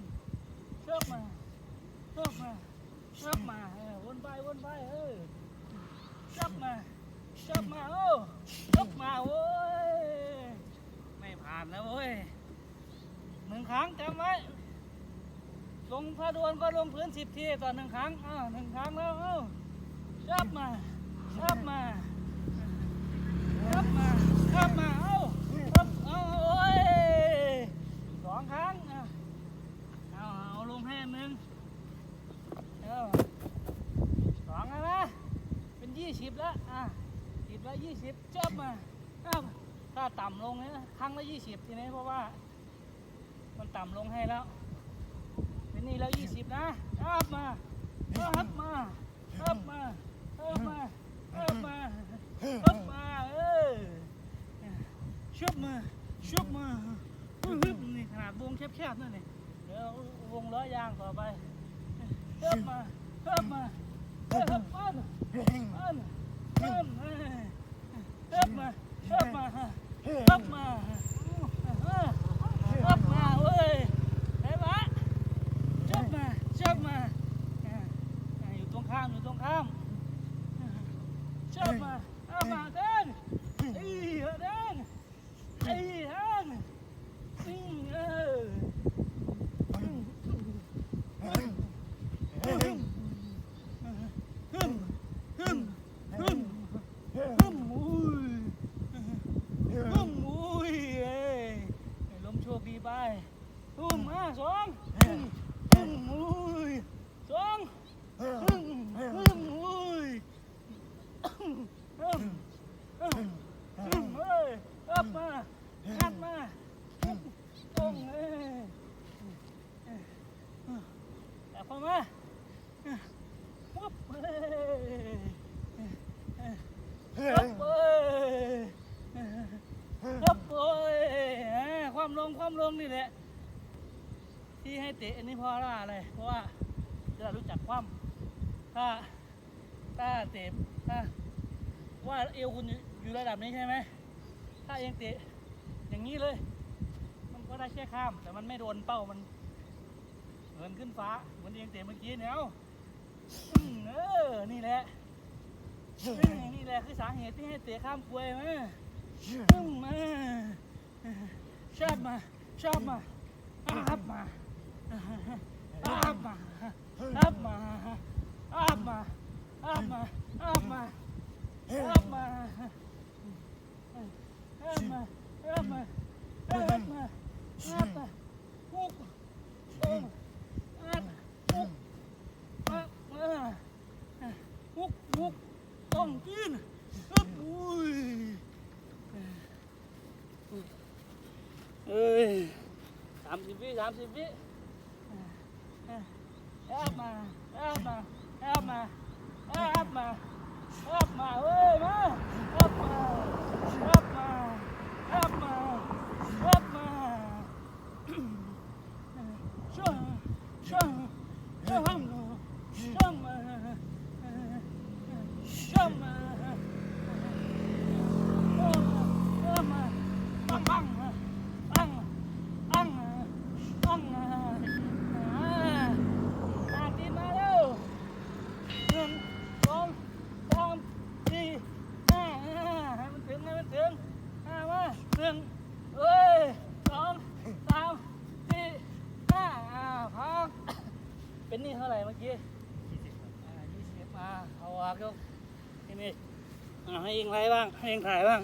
นเชิบมาเชิบมาเชิบมาเออวนไปวนไปเออเชิบมาเชิบมาโอ้เชิบมาโว้ยไม่ผ่านแล้วเว้ยหนึ่งครั้งจำไว้ลงถ้าดวนก็ลงพื้นสิบทีต่อหนึ่งครั้งอ้าวหนึ่งครั้งแล้วเอ้าเชิบมาเชิบมาครับมาจับมา เอาครับเอาโอ้ยสองครั้งอะเอาเอาลงให้อันหนึ่งเอาสองแล้วนะ เป็นยี่ สิบแล้วอะสิบแล้วยี่สิบจับมาครับถ้าต่ำลงเนี่ยครั้งละยี่สิบทีนี้เพราะว่า มันต่ำลงให้แล้วเป็นนี่แล้วยี่สิบนะครับมาครับมาครับมาครับมาครับมาฮึบมาเออชุบมาชุบมาฮึบนี่ขนาดวงแคบๆนั่นนี่เดี๋ยววงล้อยางต่อไปฮึบมาฮึบมาฮึบอับมา ฮึบมาฮึบมาฮึบมาเว้ยเห็นไหมชุบมาชุบมาอยู่ตรงข้ามอยู่ตรงข้าม ชอบมาเอามา ลงความนี่แหละ ที่ให้เตะอันนี้เพราะว่าอะไร เพราะว่าจะรู้จักความถ้าถ้าเตะถ้าว่าเอวคุณอยู่ระดับนี้ใช่ไหม ถ้าเองเตะอย่างนี้เลย มันก็ได้แค่ข้าม แต่มันไม่โดนเป้ามันเหินขึ้นฟ้าเหมือนเองเตะเมื่อกี้เนี่ยเออ นี่แหละ นี่แหละคือสาเหตุที่ให้เตะข้ามกลวยมาอืมมาชอบ มาชอบมาอับมาอับมาอับมาอับมา Up mà, up mà, up mà, up mà, up mà, up mà, up mà, hút, ôm, up, hút, up mà, hút, hút, ôm kín, up, สามสิบวิแอบมาแอบมาแอบมาแอบมาแอบมาเอพมาอัพมาอัพมาอัพมาช่วยช่วยช่วยมาช่วยมาช่วยมาอัพมาปังปังปังปังปังอาตีมาเร็ว หนึ่งสองสามสี่ห้าให้มันถึงให้มันถึงห้ามาห นึ่งเอ้ยสองสามสี่ห้าอ่าพักเป็นหนี่เท่าไหร่เมื่อกี้อ่ายี่สิบมาเอาวางยกทีนี้อ่าให้เองไรบ้าง ให้เองถ่ายบ้าง